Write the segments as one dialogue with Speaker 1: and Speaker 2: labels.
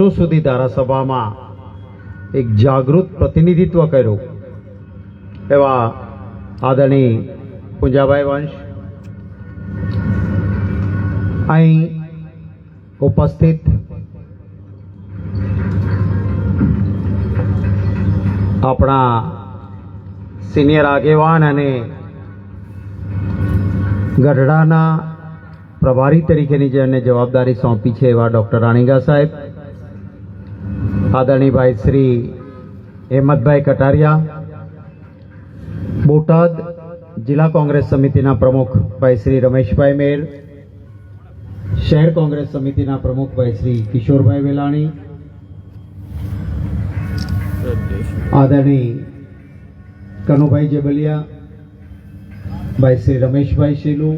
Speaker 1: વર્ષો સુધી ધારાસભામાં એક જાગૃત પ્રતિનિધિત્વ કર્યું. એવા આદરણીય પૂંજાભાઈ વંશ. અહીં ઉપસ્થિત આપણા સિનિયર આગેવાન અને ગઢડાના પ્રભારી તરીકેની જેમને જવાબદારી સોંપી છે એવા ડૉક્ટર રાણીગા સાહેબ. આદરણીભાઈ શ્રી હેમતભાઈ કટારિયા, બોટાદ જિલ્લા કોંગ્રેસ સમિતિના પ્રમુખ ભાઈ શ્રી રમેશભાઈ મેર, શહેર કોંગ્રેસ સમિતિના પ્રમુખ ભાઈ શ્રી કિશોરભાઈ વેલાણી આદરણી કનુભાઈ જેબલિયા, ભાઈ શ્રી રમેશભાઈ શીલુ,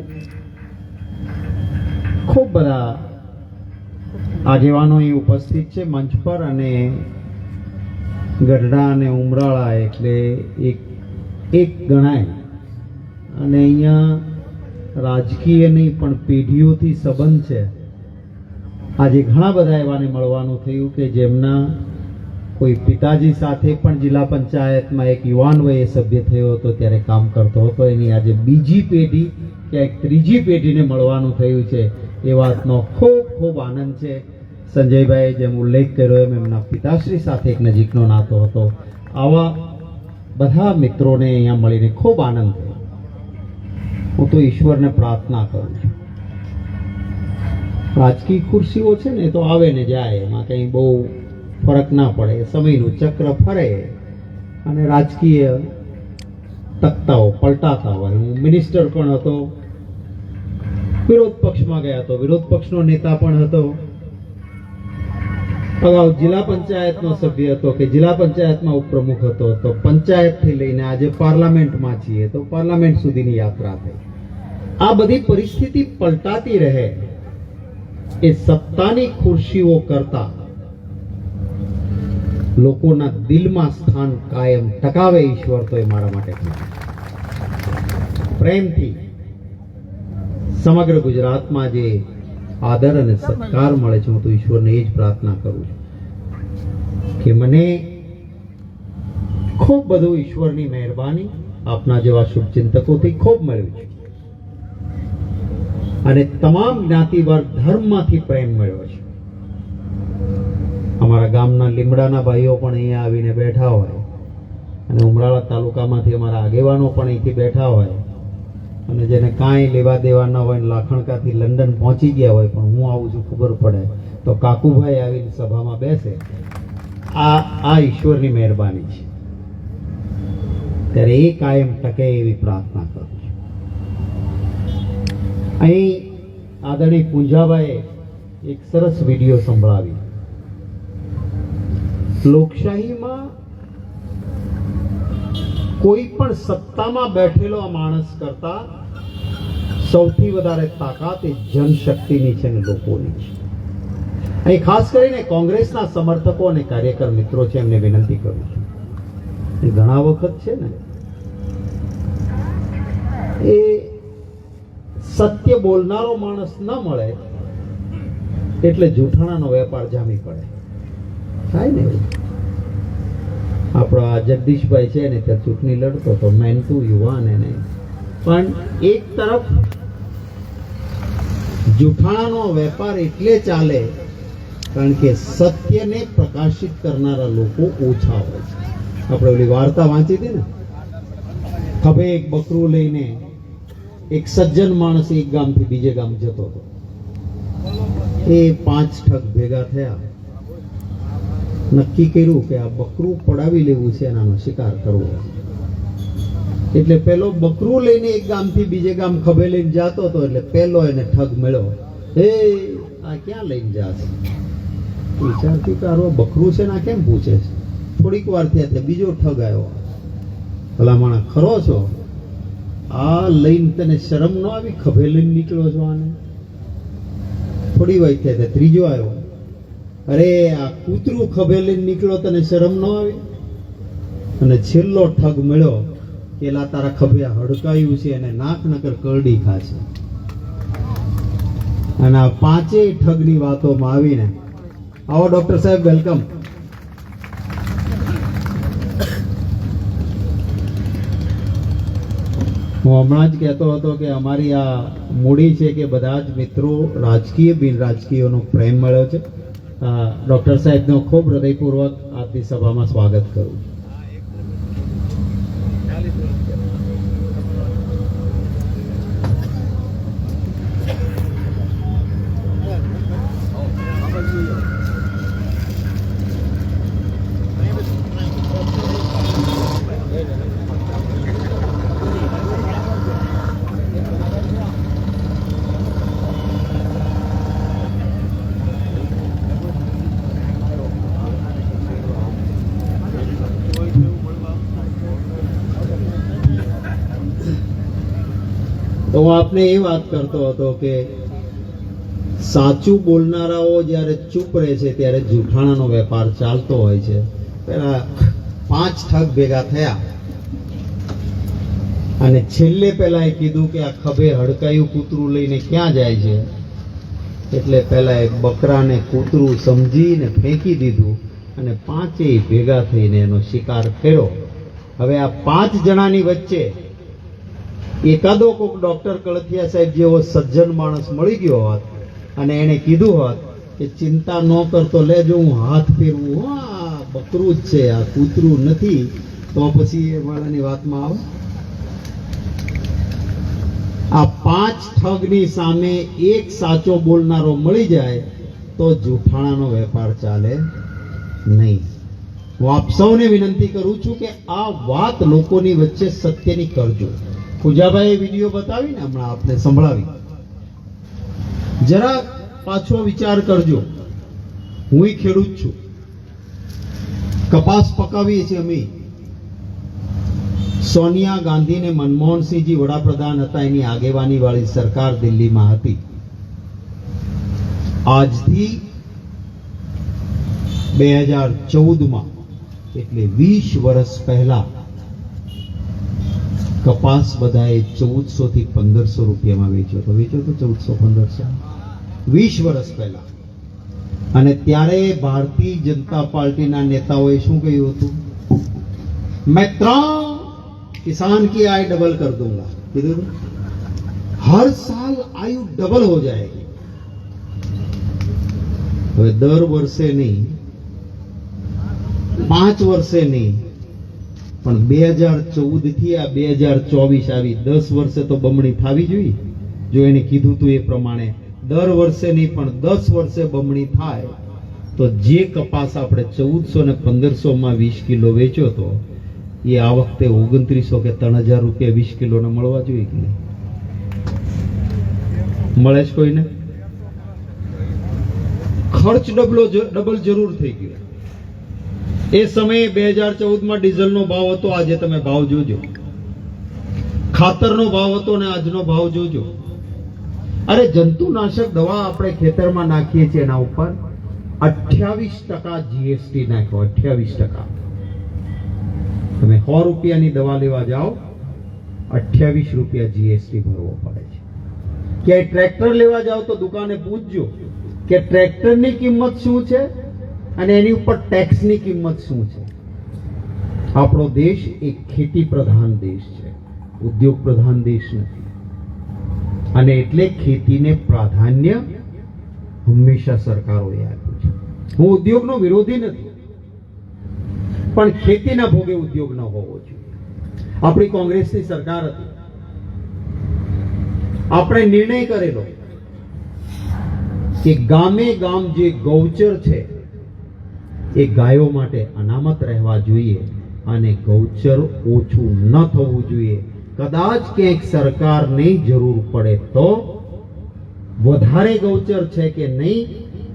Speaker 1: ખૂબ બધા આગેવાનો અહીં ઉપસ્થિત છે મંચ પર અને ગઢડા અને ઉમરાળા એટલે એક એક ગણાય. અને અહીંયા રાજકીય નહીં, પણ પેઢીઓથી સંબંધ છે. આજે ઘણા બધા એવાને મળવાનું થયું કે જેમના કોઈ પિતાજી સાથે પણ જિલ્લા પંચાયતમાં એક યુવાન વયે સભ્ય થયો હતો, ત્યારે કામ કરતો હતો. એની આજે બીજી પેઢી કે એક ત્રીજી પેઢીને મળવાનું થયું છે. એ વાતનો ખૂબ ખૂબ આનંદ છે. સંજયભાઈએ જેમ ઉલ્લેખ કર્યો એમ એમના પિતાશ્રી સાથે એક નજીકનો નાતો હતો. આવા બધા મિત્રોને અહીંયા મળીને ખૂબ આનંદ થયો. હું તો ઈશ્વરને પ્રાર્થના કરું છું. રાજકીય ખુરશીઓ છે ને તો આવે ને જાય, એમાં કંઈ બહુ ફરક ના પડે. સમયનું ચક્ર ફરે અને રાજકીય તકતાઓ પલટાતા હોય. હું મિનિસ્ટર પણ હતો, વિરોધ પક્ષમાં ગયા હતો વિરોધ પક્ષનો નેતા પણ હતો. જિલ્લા પંચાયતનો સભ્ય હતો કે જિલ્લા પંચાયતમાં ઉપપ્રમુખ હતો, તો પંચાયતથી લઈને આજે પાર્લામેન્ટમાં છીએ, તો પાર્લામેન્ટ સુધીની યાત્રા થઈ આ બધી પરિસ્થિતિ પલટાતી રહે એ સત્તાની ખુરશીઓ કરતા લોકોના દિલમાં સ્થાન કાયમ ટકાવે ઈશ્વર, તો એ મારા માટે. પ્રેમથી સમગ્ર ગુજરાતમાં જે આદર અને સત્કાર મળે છે. હું તો ઈશ્વરને એ જ પ્રાર્થના કરું છું કે મને ખૂબ બધું ઈશ્વરની મહેરબાની. આપના જેવા શુભચિંતકોથી ખૂબ મળ્યું છે. અને તમામ જ્ઞાતિ વર્ગ ધર્મમાંથી પ્રેમ મળ્યો છે. અમારા ગામના લીમડાના ભાઈઓ પણ અહીંયા આવીને બેઠા હોય. અને ઉમરાળા તાલુકામાંથી અમારા આગેવાનો પણ અહીંથી બેઠા હોય. અને જેને કાંઈ લેવા દેવા ન હોય લાખણકાથી લંડન પહોંચી ગયા હોય પણ હું આવું છું, ખબર પડે. તો કાકુભાઈ આવીને સભામાં બેસે. આ આ ઈશ્વરની મહેરબાની છે. ત્યારે એ કાયમ ટકે એવી પ્રાર્થના કરું છું. અહીં આદરણીય પૂંજાભાઈએ એક સરસ વીડિયો સંભળાવી. લોકશાહીમાં કોઈ પણ સત્તામાં બેઠેલો માણસ કરતા સૌથી વધારે તાકાત એ જનશક્તિની છે ને લોકોની છે. અહીં ખાસ કરીને કોંગ્રેસના સમર્થકો અને કાર્યકર મિત્રો છે, એમને વિનંતી કરું છું. એ ઘણા વખત છે ને, એ સત્ય બોલનારો માણસ ન મળે એટલે જૂઠાણાનો વેપાર જામી પડે. થાય ને આપણા જગદીશભાઈ છે ને ત્યાં ચૂંટણી લડતો તો મહેનતુ યુવાન એને. પણ એક તરફ જૂઠાણાનો વેપાર એટલે ચાલે કારણ કે સત્યને પ્રકાશિત કરનારા લોકો ઓછા હોય છે. આપણે ઓલી વાર્તા વાંચી હતી ને? ખભે એક બકરું લઈને એક સજ્જન માણસ એક ગામથી બીજે ગામ જતો હતો. એ પાંચ ઠગ ભેગા થયા. નક્કી કર્યું કે આ બકરું પડાવી લેવું છે એનાનો શિકાર કરવો એટલે પેલો બકરું લઈને એક ગામથી બીજે ગામ ખભે લઈને જતો હતો એટલે પેલો એને ઠગ મળ્યો. હે આ ક્યાં લઈને જાશે વિચારતી કે આરો બકરું છે ને આ કેમ પૂછે છે? થોડીક વાર થયા ત્યાં બીજો ઠગ આવ્યો. ભલા માણા ખરો છો? આ લઈને તને શરમ ન આવી ખભે લઈને નીકળ્યો છો આને? થોડી વાર થયા ત્યાં ત્રીજો આવ્યો. અરે, આ કૂતરું ખભે લઈને નીકળ્યો તને શરમ ન આવે? અને છેલ્લો ઠગ મળ્યો, પેલા તારા ખભે હડકાયું છે અને નાક નકર કરડી ખાશે. અને આ પાંચેય ઠગની વાતોમાં આવીને, આવો ડોક્ટર સાહેબ, વેલકમ. હું હમણાં જ કહેતો હતો કે અમારી આ મૂડી છે કે બધા જ મિત્રો રાજકીય બિન રાજકીયનો પ્રેમ મળ્યો છે. ડોક્ટર સાહેબનો ખૂબ હૃદયપૂર્વક આજની સભામાં સ્વાગત કરું હું આપને એ વાત કરતો હતો કે સાચું બોલનારાઓ જ્યારે ચૂપ રહે છે, ત્યારે જૂઠાણાનો વેપાર ચાલતો હોય છે. પેલા પાંચ ઠગ ભેગા થયા. અને છેલ્લે પેલા એ કીધું કે આ ખભે હડકાયું કૂતરું લઈને ક્યાં જાય છે? એટલે પેલા એ બકરાને કૂતરું સમજીને ફેંકી દીધું અને પાંચેય ભેગા થઈને એનો શિકાર કર્યો. હવે આ પાંચ જણાની વચ્ચે એકાદો કોક ડોક્ટર કળથિયા સાહેબ જેવો સજ્જન માણસ મળી ગયો હોત અને એને કીધું હોત કે ચિંતા ન કરતો લેજો હું હાથ ફેરવું. હો, બકરું જ છે આ કૂતરું નથી. તો પછી એ વાળાની વાતમાં આવે. આ પાંચ ઠગની સામે એક સાચો બોલનારો મળી જાય તો જૂઠાણાનો વેપાર ચાલે નહીં. હું આપ સૌને વિનંતી કરું છું કે આ વાત લોકોની વચ્ચે સત્યની કરજો. પૂજાભાઈ વીડિયો બતાવીને હમણાં આપને સંભળાવી. જરા પાછો વિચાર કરજો. હું ખેડૂત છું. કપાસ પકાવીએ છીએ અમે. સોનિયા ગાંધી ને મનમોહનસિંહજી વડાપ્રધાન હતા, એની આગેવાની વાળી સરકાર દિલ્હીમાં હતી. આજથી બે હજાર ચૌદમાં, એટલે વીસ વર્ષ પહેલા કપાસ બધાએ ચૌદસોથી પંદરસો રૂપિયામાં વેચ્યો તો વેચ્યો તો ચૌદસો પંદરસો. વીસ વર્ષ પહેલાં. અને ત્યારે ભારતીય જનતા પાર્ટીના નેતાઓએ શું કહ્યું હતું? મેં ત્રણ કિસાન કી આય ડબલ કર દૂંગા કીધું હર સાલ આયુ ડબલ હો જાય હવે દર વર્ષે નહીં, પાંચ વર્ષે નહીં પણ બે હજાર ચૌદથી આ બે હજાર ચોવીસ આવી દસ વર્ષે તો બમણી થવી જોઈએ. જો એને કીધું તું એ પ્રમાણે દર વર્ષે નહીં, પણ દસ વર્ષે બમણી થાય, તો જે કપાસ આપણે ચૌદસો ને પંદરસો માં વીસ કિલો વેચ્યો તો એ આ વખતે ઓગણત્રીસો કે ત્રણ હજાર રૂપિયા વીસ કિલોને મળવા જોઈએ કે નહીં? મળે છે કોઈને? ખર્ચ ડબલો ડબલ જરૂર થઈ ગયો. એ સમયે બે હજાર ચૌદમાં ડીઝલનો ભાવ હતો, આજે તમે ભાવ જોજો. ખાતરનો ભાવ હતો ને આજનો ભાવ જોજો. અરે જંતુનાશક દવા આપણે ખેતરમાં નાખીએ છીએ એના ઉપર અઠ્યાવીસ ટકા જીએસટી નાખ્યો, અઠ્યાવીસ ટકા. તમે સો રૂપિયાની દવા લેવા જાઓ, અઠ્યાવીસ રૂપિયા જીએસટી ભરવો પડે છે. ક્યાંય ટ્રેક્ટર લેવા જાઓ તો દુકાને પૂછજો કે ટ્રેક્ટરની કિંમત શું છે? અને એની ઉપર ટેક્સની કિંમત શું છે? આપણો દેશ એક ખેતી પ્રધાન દેશ છે. ઉદ્યોગ પ્રધાન દેશ નથી. અને એટલે ખેતીને પ્રાધાન્ય હંમેશા સરકારોએ આપ્યું છે. હું ઉદ્યોગનો વિરોધી નથી. પણ ખેતીના ભોગે ઉદ્યોગ ન હોવો જોઈએ. આપણી કોંગ્રેસની સરકાર હતી. આપણે નિર્ણય કરેલો કે ગામે ગામ જે ગૌચર છે એ ગાયો માટે અનામત રહેવા જોઈએ અને ગૌચર ઓછું ન થવું જોઈએ. કદાચ ક્યાંક સરકારને જરૂર પડે તો વધારે ગૌચર છે કે નહીં,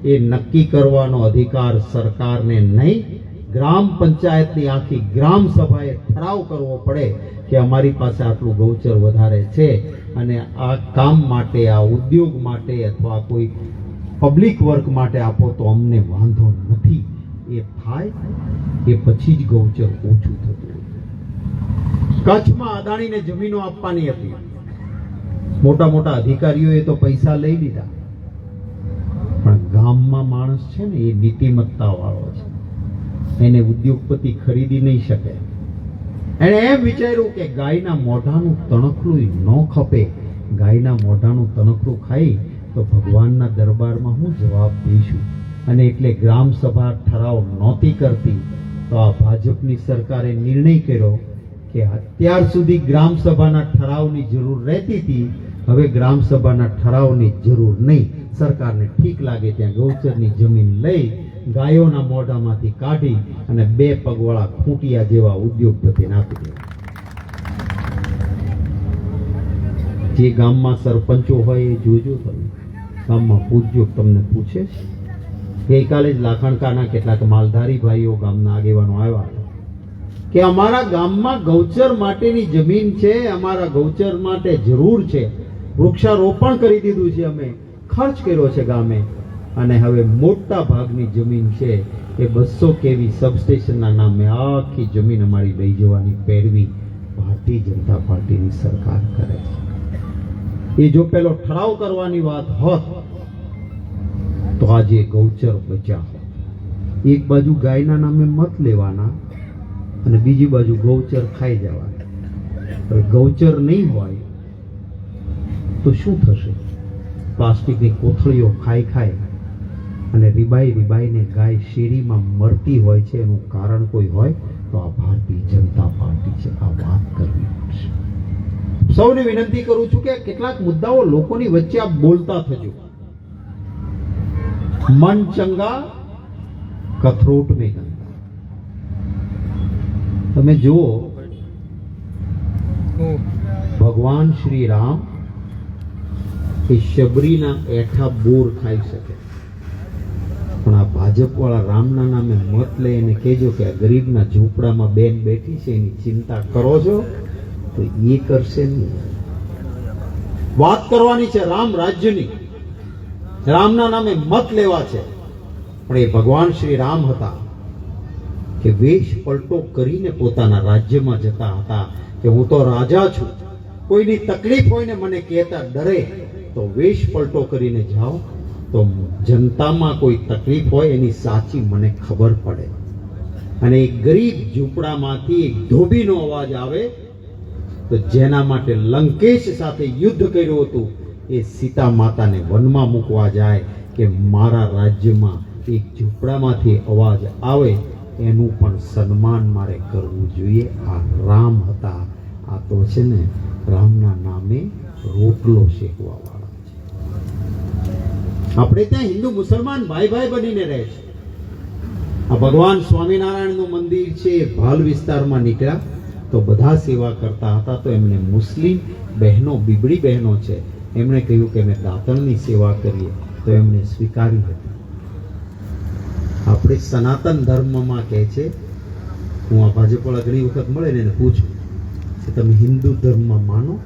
Speaker 1: એ નક્કી કરવાનો અધિકાર સરકારને નહીં. ગ્રામ પંચાયતની આખી ગ્રામ સભાએ ઠરાવ કરવો પડે કે અમારી પાસે આટલું ગૌચર વધારે છે અને આ કામ માટે, આ ઉદ્યોગ માટે અથવા કોઈ પબ્લિક વર્ક માટે આપો તો અમને વાંધો નથી. એ થાય એ પછી જ ગૌચર ઓછું થતું કચ્છમાં અદાણીને જમીનો આપવાની હતી મોટા મોટા અધિકારીઓએ તો પૈસા લઈ લીધા. પણ ગામમાં માણસ છે ને એ નીતિમત્તા વાળો છે. એને ઉદ્યોગપતિ ખરીદી નહીં શકે. એણે એમ વિચાર્યું કે ગાયના મોઢાનું તણખલું ન ખપે. ગાયના મોઢાનું તણખલું ખાઈ તો ભગવાનના દરબારમાં હું જવાબ દઈશું. અને એટલે ગ્રામ સભા ઠરાવ નહોતી કરતી, તો આ ભાજપની સરકારે નિર્ણય કર્યો કે અત્યાર સુધી ગ્રામ સભાના ઠરાવની જરૂર રહેતી હતી, હવે ગ્રામ સભાના ઠરાવની જરૂર નહીં. સરકારને ઠીક લાગે ત્યાં ગૌચરની જમીન લઈ ગાયોના મોઢામાંથી કાઢી અને બે પગવાળા ખૂંટિયા જેવા ઉદ્યોગપતિને આપી દે જે ગામમાં સરપંચો હોય એ જોજો તમે. ગામમાં પૂછજો તમને પૂછે. છે ગઈકાલે જ લાખણકાના કેટલાક માલધારી ભાઈઓ ગામના આગેવાનો આવ્યા કે અમારા ગામમાં ગૌચર માટેની જમીન છે, અમારા ગૌચર માટે જરૂર છે. વૃક્ષારોપણ કરી દીધું છે અમે, ખર્ચ કર્યો છે ગામે. અને હવે મોટા ભાગની જમીન છે એ બસો કેવી સબસ્ટેશનના નામે આખી જમીન અમારી લઈ જવાની પેરવી ભારતીય જનતા પાર્ટીની સરકાર કરે છે. એ જો પેલો ઠરાવ કરવાની વાત હોત તો આજે ગૌચર બચ્યા હોત એક બાજુ ગાયના નામે મત લેવાના અને બીજી બાજુ ગૌચર ખાઈ જવાના. ગૌચર નહીં હોય તો શું થશે? પ્લાસ્ટિકની કોથળીઓ ખાઈ ખાઈ અને રીબાઈ રીબાઈને ગાય શેરીમાં મરતી હોય છે, એનું કારણ કોઈ હોય તો આ ભારતીય જનતા પાર્ટી છે. આ વાત કરવી પડશે. સૌને વિનંતી કરું છું કે કેટલાક મુદ્દાઓ લોકોની વચ્ચે આપ બોલતા થજો. મન ચંગા કથરોટ મેં ગંગા તમે જુઓ, ભગવાન શ્રી રામ એ શબરીના એઠા બોર ખાઈ શકે. પણ આ ભાજપ વાળા રામના નામે મત લઈ એને કહેજો કે આ ગરીબના ઝૂંપડામાં બેન બેઠી છે, એની ચિંતા કરો છો, તો એ કરશે નહીં. વાત કરવાની છે રામ રાજ્યની. રામના નામે મત લેવા છે. પણ એ ભગવાન શ્રી રામ હતા કે વેશ પલટો કરીને પોતાના રાજ્યમાં જતા હતા કે હું તો રાજા છું. કોઈની તકલીફ હોય ને મને કહેતા ડરે, તો વેશ પલટો કરીને જાઓ. તો જનતામાં કોઈ તકલીફ હોય એની સાચી મને ખબર પડે. અને એક ગરીબ ઝૂંપડામાંથી એક ધોબીનો અવાજ આવે, તો જેના માટે લંકેશ સાથે યુદ્ધ કર્યું હતું એ સીતા માતાને વનમાં મૂકવા જાય કે મારા રાજ્યમાં એક ઝૂંપડામાંથી અવાજ આવે, એનું પણ સન્માન મારે કરવું જોઈએ. આ રામ હતા. આ તો છે ને રામના નામે રોટલો શેકવા વાળા છે. આપણે ત્યાં હિન્દુ મુસલમાન ભાઈ ભાઈ બનીને રહે છે. આ ભગવાન સ્વામિનારાયણનું મંદિર છે એ ભાલ વિસ્તારમાં નીકળ્યા. તો બધા સેવા કરતા હતા. તો એમને મુસ્લિમ બહેનો, બીબડી બહેનો છે. એમણે કહ્યું કે અમે દાતણની સેવા કરીએ તો એમણે સ્વીકારી હતી. આપણે સનાતન ધર્મમાં કહે છે, હું આ ભાજપવાળા ઘણી વખત મળે ને એને પૂછું કે તમે હિન્દુ ધર્મમાં માનો?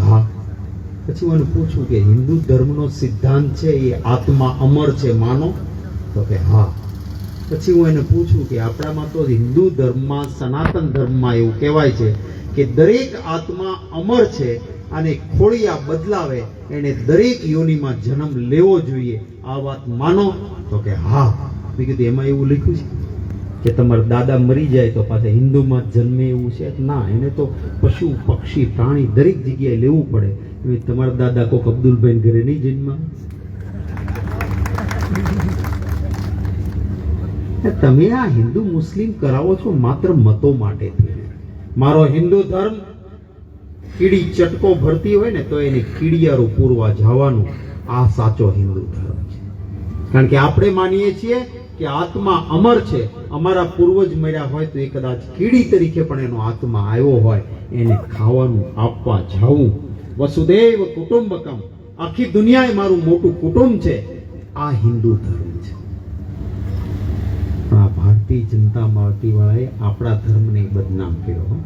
Speaker 1: હા. પછી હું એને પૂછું કે હિન્દુ ધર્મનો સિદ્ધાંત છે, એ આત્મા અમર છે, માનો? તો કે હા. પછી હું એને પૂછું કે આપણામાં તો હિન્દુ ધર્મમાં, સનાતન ધર્મમાં એવું કહેવાય છે કે દરેક આત્મા અમર છે અને ખોળિયા બદલાવે, એને દરેક યોનિમાં જન્મ લેવો જોઈએ. આ વાત માનો. તો કે હા, મેં કીધું, એમાં એવું લખ્યું છે કે તમારા દાદા મરી જાય તો પાછા હિન્દુમાં જન્મે એવું છે? ના, એને તો પશુ, પક્ષી, પ્રાણી દરેક જગ્યાએ લેવું પડે. એવી તમારા દાદા કોક અબ્દુલભાઈ ઘરે નહીં જન્મા? તમે આ હિન્દુ મુસ્લિમ કરાવો છો માત્ર મતો માટે. મારો હિન્દુ ધર્મ કીડી ચટકો ભરતી હોય ને તો એને કીડિયારું પૂરવા જવાનું આ સાચો હિન્દુ ધર્મ છે. કારણ કે આપણે માનીએ છીએ કે આત્મા અમર છે, અમારા પૂર્વજ મર્યા હોય તો એ કદાચ કીડી તરીકે પણ એનો આત્મા આવ્યો હોય, એને ખાવાનું, આપવા જવું. વસુદેવ કુટુંબકમ, આખી દુનિયાએ મારું મોટું કુટુંબ છે. આ હિન્દુ ધર્મ છે. આ ભારતીય જનતા પાર્ટી વાળાએ આપણા ધર્મને બદનામ કર્યો.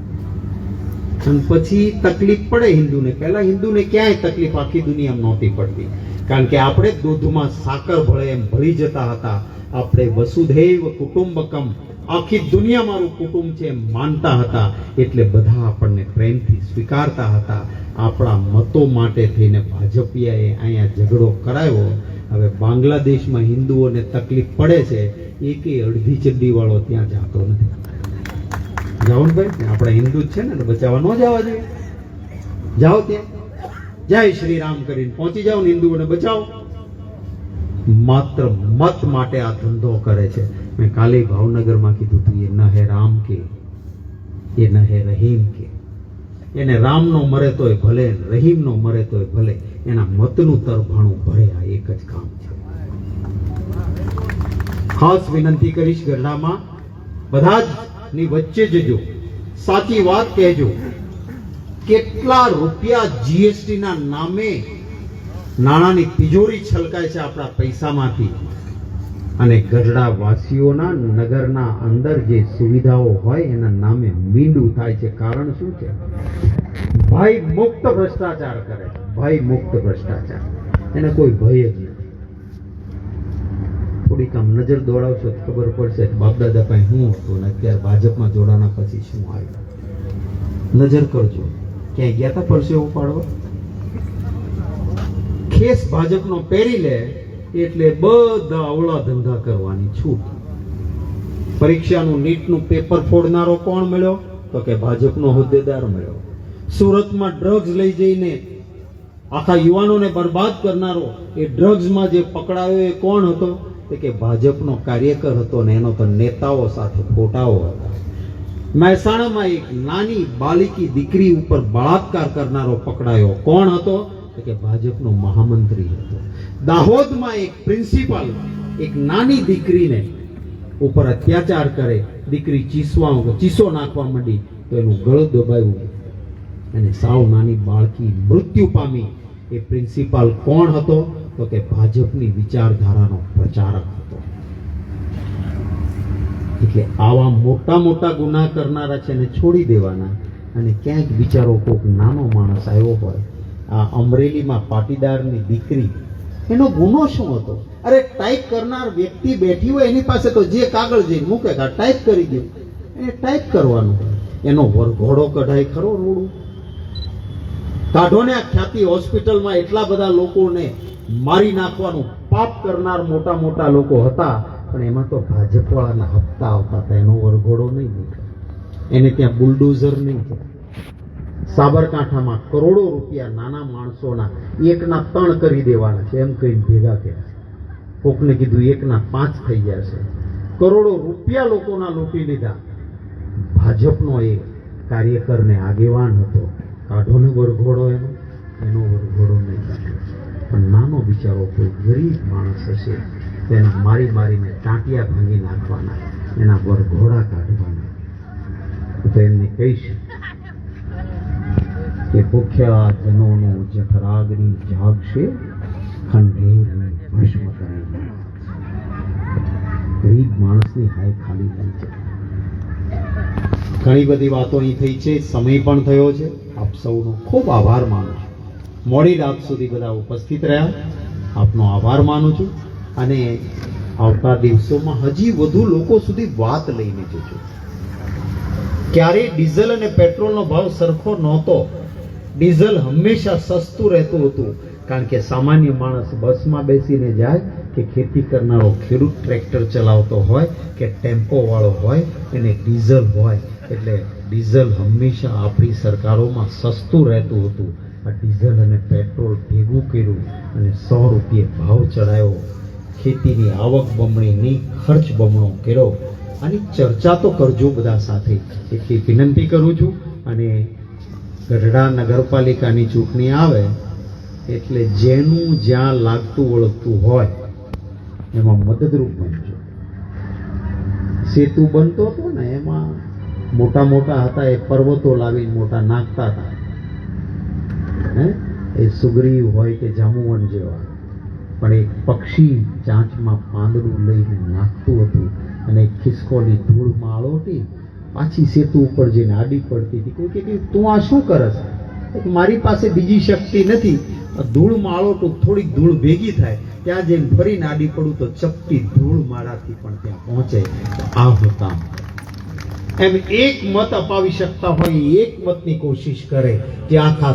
Speaker 1: અને પછી તકલીફ પડે હિન્દુને. પહેલા હિન્દુને ક્યાંય તકલીફ આખી દુનિયામાં નહોતી પડતી. કારણ કે આપણે દૂધમાં સાકર ભળે એમ ભળી જતા હતા. આપણે વસુધૈવ કુટુંબકમ આખી દુનિયા મારું કુટુંબ છે એમ માનતા હતા. એટલે બધા આપણને પ્રેમથી સ્વીકારતા હતા. આપણા મતો માટે થઈને ભાજપિયાએ અહીંયા ઝઘડો કરાયો. હવે બાંગ્લાદેશમાં હિન્દુઓને તકલીફ પડે છે. એકે અડધી ચડ્ડીવાળો ત્યાં જાતો નથી. ને આપણે હિન્દુ જ છે ને બચાવવા ન જવા જોઈએ. જાઓ ત્યાં. જય શ્રી રામ કરીને પહોંચી જાઓ ને હિન્દુઓને બચાવો. માત્ર મત માટે આ ધંધો કરે છે. મેં કાલે ભાવનગરમાં કીધું હતું એ ન રામ કે, એ ન હે રહીમ કે. એને રામનો મરે તોય ભલે રહીમનો મરે તોય ભલે, એના મતનું તરભાણું ભરે આ એક જ કામ છે. ખાસ વિનંતી કરીશ ગરડામાં, બધા જ ની વચ્ચે જજો. સાચી વાત કહેજો. કેટલા રૂપિયા જીએસટી ના નામે નાણાંની તિજોરી છલકાય છે આપણા પૈસામાંથી? અને ગઢડા વાસીઓના નગરના અંદર જે સુવિધાઓ હોય એના નામે મીંડું થાય છે. કારણ શું છે? ભય મુક્ત ભ્રષ્ટાચાર કરે ભય મુક્ત ભ્રષ્ટાચાર. એને કોઈ ભય જ થોડીક આમ નજર દોડાવશો તો ખબર પડશે બાપ દાદા પાસે હું હતો ને અત્યારે ભાજપમાં જોડાના પછી શું આવ્યું. નજર કરજો. ક્યાંય ગયા હતા પરસેવો પાડવા ખેસ ભાજપનો પહેરી લે એટલે બધા અવળા ધંધા કરવાની છૂટ. પરીક્ષાનું નીટનું પેપર ફોડનારો કોણ મળ્યો? તો કે ભાજપનો હોદ્દેદાર મળ્યો. સુરતમાં ડ્રગ્સ લઈ જઈને આખા યુવાનોને બરબાદ કરનારો એ ડ્રગ્સમાં જે પકડાયો એ કોણ હતો? તો કે ભાજપનો કાર્યકર હતો ને એનો તો નેતાઓ સાથે ફોટાઓ હતા. મહેસાણામાં એક નાની બાલિકી દીકરી ઉપર બળાત્કાર કરનારો પકડાયો. કોણ હતો? કે ભાજપનો મહામંત્રી હતો. દાહોદમાં એક પ્રિન્સિપાલ એક નાની દીકરીને ઉપર અત્યાચાર કરે. દીકરી ચીસવા ચીસો નાખવા માંડી તો એનું ગળું દબાવ્યું. અને સાવ નાની બાળકી મૃત્યુ પામી. એ પ્રિન્સિપાલ કોણ હતો? તો તે ભાજપની વિચારધારાનો પ્રચારક હતો. એટલે આવા મોટા મોટા ગુના કરનારા છે ને છોડી દેવાના અને ક્યાંક બિચારો કોઈક નાનો માણસ આવ્યો હોય, આ અમરેલીમાં પાટીદારની દીકરી, એનો ગુનો શું હતો? અરે ટાઈપ કરનાર વ્યક્તિ બેઠી હોય એની પાસે તો જે કાગળ જઈને મૂકે કા ટાઈપ કરી દે. એને ટાઈપ કરવાનું. એનો વરઘોડો કઢાય ખરો રોડું. કાઢો ને આ ખ્યાતિ હોસ્પિટલમાં એટલા બધા લોકોને મારી નાખવાનું પાપ કરનાર મોટા મોટા લોકો હતા, પણ એમાં તો ભાજપવાળાના હપ્તા આવતા હતા, એનો વરઘોડો નહીં એને ત્યાં બુલડોઝર નહીં સાબરકાંઠામાં કરોડો રૂપિયા નાના માણસોના એકના ત્રણ કરી દેવાના છે, એમ કહીને ભેગા કર્યા કોકને કીધું એકના પાંચ થઈ ગયા છે. કરોડો રૂપિયા લોકોના લૂંટી લીધા. ભાજપનો એ કાર્યકરને આગેવાન હતો. કાઢો ને વરઘોડો એનો એનો વરઘોડો નહીં. પણ નાનો બિચારો કોઈ ગરીબ માણસ હશે, તો મારી મારીને ટાંટિયા ભાંગી નાખવાના, એના પર ઘોડા કાઢવાના. તો એમને કહીશ કે ભૂખ્યા જનોનો જઠરાગની જાગશે ખંડેરને ભસ્મ કરે. ગરીબ માણસની હાય ખાલી થઈ છે. ઘણી બધી વાતો અહીં થઈ છે, સમય પણ થયો છે. આપ સૌનો ખૂબ આભાર માનું છું. મોડી રાત સુધી બધા ઉપસ્થિત રહ્યા. આપનો આભાર માનું છું અને આવતા દિવસોમાં હજી વધુ લોકો સુધી વાત લઈને જજો. ક્યારેય ડીઝલ અને પેટ્રોલનો ભાવ સરખો નહોતો. ડીઝલ હંમેશા સસ્તું રહેતું હતું. કારણ કે સામાન્ય માણસ બસમાં બેસીને જાય કે ખેતી કરનારો ખેડૂત ટ્રેક્ટર ચલાવતો હોય કે ટેમ્પો વાળો હોય એને ડીઝલ હોય. એટલે ડીઝલ હંમેશા આપણી સરકારોમાં સસ્તું રહેતું હતું. આ ડીઝલ અને પેટ્રોલ ભેગું કર્યું અને સો રૂપિયે ભાવ ચડાયો. ખેતીની આવક બમણી નહીં ખર્ચ બમણો કર્યો. આની ચર્ચા તો કરજો બધા સાથે. એટલી વિનંતી કરું છું અને ગઢડા નગરપાલિકાની ચૂંટણી આવે એટલે જેનું જ્યાં લાગતું વળગતું હોય એમાં મદદરૂપ બનજો. સેતુ બનતો હતો ને, એમાં મોટા મોટા હતા, એ પર્વતો લાવીને મોટા નાખતા હતા. હે? એ સુગ્રીવ હોય કે જામુવન જેવા. પણ એક પક્ષી ચાંચમાં પાંદડું લઈને નાખતું હતું અને ખિસકોલી ધૂળ માળોટી પાછી સેતુ ઉપર જઈને આડી પડતી હતી. કોઈ કે તું આ શું કરસ? મારી પાસે બીજી શક્તિ નથી. ધૂળ માળો તો થોડીક ધૂળ ભેગી થાય. ત્યાં જઈને ફરીને આડી પડું તો ચપટી ધૂળ માળાથી પણ ત્યાં પહોંચે. આ હતા એમ એક મત અપાવી શકતા હોય એક મતની કોશિશ કરે કે આખા